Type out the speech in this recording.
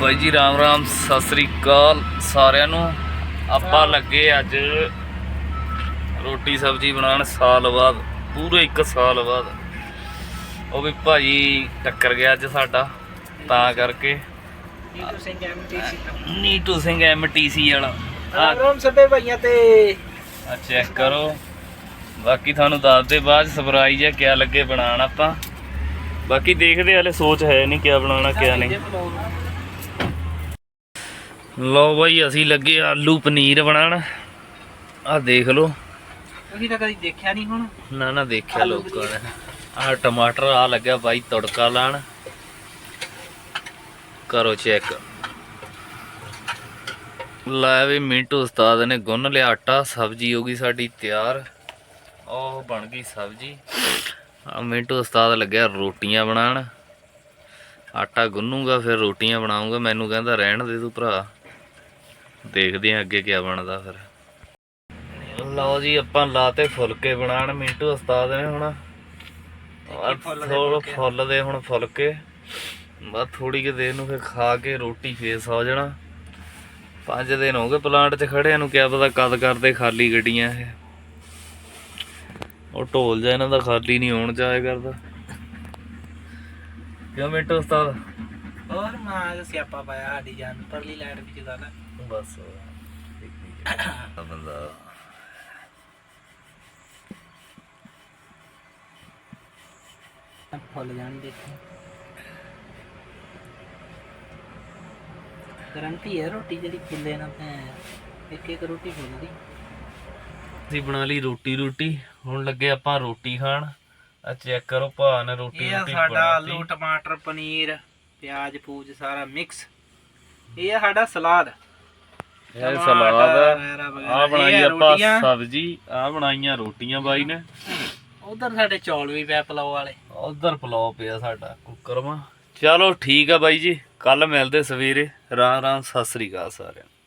ਬਾਈ ਜੀ ਰਾਮ ਰਾਮ ਸਤਿ ਸ੍ਰੀ ਅਕਾਲ ਸਾਰਿਆਂ ਨੂੰ। ਆਪਾਂ ਲੱਗੇ ਅੱਜ ਰੋਟੀ ਸਬਜ਼ੀ ਬਣਾਉਣ ਸਾਲ ਬਾਅਦ ਪੂਰੇ 1 ਸਾਲ ਬਾਅਦ। ਉਹ ਵੀ ਭਾਜੀ ਟੱਕਰ ਗਿਆ ਅੱਜ ਸਾਡਾ ਤਾਂ ਕਰਕੇ। ਨੀਟੂ ਸਿੰਘ ਐਮਟੀਸੀ ਨੀਟੂ ਸਿੰਘ ਐਮਟੀਸੀ ਵਾਲਾ। ਰਾਮ ਰਾਮ ਸਭੇ ਭਾਈਆਂ ਤੇ। ਆ ਚੈੱਕ ਕਰੋ। ਬਾਕੀ ਤੁਹਾਨੂੰ ਦੱਸਦੇ ਬਾਅਦ ਸਰਪ੍ਰਾਈਜ਼ ਹੈ ਕਿਆ ਲੱਗੇ ਬਣਾਉਣ ਆਪਾਂ। ਬਾਕੀ ਦੇਖਦੇ ਹਲੇ ਸੋਚ ਹੈ ਨਹੀਂ ਕਿਆ ਬਣਾਉਣਾ ਕਿਆ ਨਹੀਂ। ਲਓ ਬਾਈ ਅਸੀਂ ਲੱਗੇ ਆਲੂ ਪਨੀਰ ਬਣਾਉਣ। ਆ ਦੇਖ ਲਓ। ਤੁਸੀਂ ਤਾਂ ਕਦੀ ਦੇਖਿਆ ਨਹੀਂ ਹੁਣ? ਨਾ ਨਾ ਦੇਖਿਆ ਲੋਕਾਂ ਨੇ। ਆਹ ਟਮਾਟਰ ਆ ਲੱਗਿਆ ਬਾਈ ਤੜਕਾ ਲਾਣ। ਕਰੋ ਚੈੱਕ। ਲੈ ਵੀ ਮਿੰਟੂ ਉਸਤਾਦ ਨੇ ਗੁੰਨ ਲਿਆ ਆਟਾ ਸਬਜ਼ੀ ਹੋ ਗਈ ਸਾਡੀ ਤਿਆਰ। ਉਹ ਬਣ ਗਈ ਸਬਜ਼ੀ। ਆ ਮਿੰਟੂ ਉਸਤਾਦ ਲੱਗਿਆ ਰੋਟੀਆਂ ਬਣਾਉਣ। ਆਟਾ ਗੁੰਨੂਗਾ ਫਿਰ ਰੋਟੀਆਂ ਬਣਾਉਂਗਾ ਮੈਨੂੰ ਕਹਿੰਦਾ ਰਹਿਣ ਦੇ ਤੂੰ ਭਰਾ। ਦੇਖਦੇ ਆਂ ਅੱਗੇ ਕੀ ਬਣਦਾ ਫਿਰ। ਲਓ ਜੀ ਆਪਾਂ ਲਾਤੇ ਫੁਲਕੇ ਬਣਾਉਣ ਮਿੰਟੂ ਉਸਤਾਦ ਨੇ ਹੁਣ। ਥੋੜਾ। ਫੁੱਲ ਦੇ ਹੁਣ ਫੁਲਕੇ। ਬਸ ਥੋੜੀ ਕਿ ਦੇਰ ਨੂੰ ਫਿਰ ਖਾ ਕੇ ਰੋਟੀ ਫੇਰ ਸੌ ਜਾਣਾ। ਪੰਜ ਦਿਨ ਹੋ ਗਏ ਪਲਾਂਟ 'ਚ ਖੜਿਆਂ ਨੂੰ ਕਿਆ ਪਤਾ ਕਦ ਕਰਦੇ ਖਾਲੀ ਗੱਡੀਆਂ ਇਹ। ਉਹ ਢੋਲ ਜਾ ਇਹਨਾਂ ਦਾ ਖਾਲੀ ਨਹੀਂ ਹੋਣ ਜਾਇਆ ਕਰਦਾ। ਕਿਉਂ ਮਿੰਟੂ ਉਸਤਾਦ? ਹੋਰ ਮਾਂ ਦਾ ਸਿਆਪਾ ਪਾਇਆ ਸਾਡੀ ਜਾਨ ਪਰਲੀ ਲਾਈਟ ਵੀ ਜਗਾ ਲੈ ਬਸ ਬੰਦਾ। ਫੁੱਲ ਜਾਣ ਦੇਖੋ ਗਰੰਟੀ ਹੈ ਰੋਟੀ ਜਿਹੜੀ ਫੁੱਲੇ ਨਾ ਭੈਣ ਇੱਕ ਇੱਕ ਰੋਟੀ ਫੁੱਲਦੀ ਅਸੀਂ ਬਣਾ ਲਈ ਰੋਟੀ ਰੋਟੀ ਹੁਣ ਲੱਗੇ ਆਪਾਂ ਰੋਟੀ ਖਾਣ। ਆ ਚੈੱਕ ਕਰੋ ਭਾ ਨੇ ਰੋਟੀ ਇਹ ਰੋਟੀ ਸਾਡਾ। ਆਲੂ ਟਮਾਟਰ ਪਨੀਰ। ਪਿਆਜ਼ ਪੂਜ ਸਾਰਾ ਮਿਕਸ ਇਹ ਆ ਸਾਡਾ ਸਲਾਦ। ਇਹ ਟਮਾਟਰ ਸਲਾਦ ਵਗੈਰਾ ਵਗੈਰਾ। ਆ ਇਹ ਬਣਾਈ ਆ ਆਪਾਂ ਰੋਟੀਆਂ। ਸਬਜ਼ੀ ਆ ਬਣਾਈਆਂ ਰੋਟੀਆਂ ਬਾਈ ਨੇ। ਉਧਰ ਸਾਡੇ ਚੌਲ ਵੀ ਪੈ ਪਲਾਓ ਵਾਲੇ। ਉਧਰ ਪਲਾਓ ਪਿਆ ਸਾਡਾ ਕੁੱਕਰ ਮਾ ਚਲੋ ਠੀਕ ਆ ਬਾਈ ਜੀ ਕੱਲ ਮਿਲਦੇ ਸਵੇਰੇ। ਰਾਮ ਰਾਮ ਸਤਿ ਸ੍ਰੀ ਅਕਾਲ ਸਾਰਿਆਂ ਨੂੰ।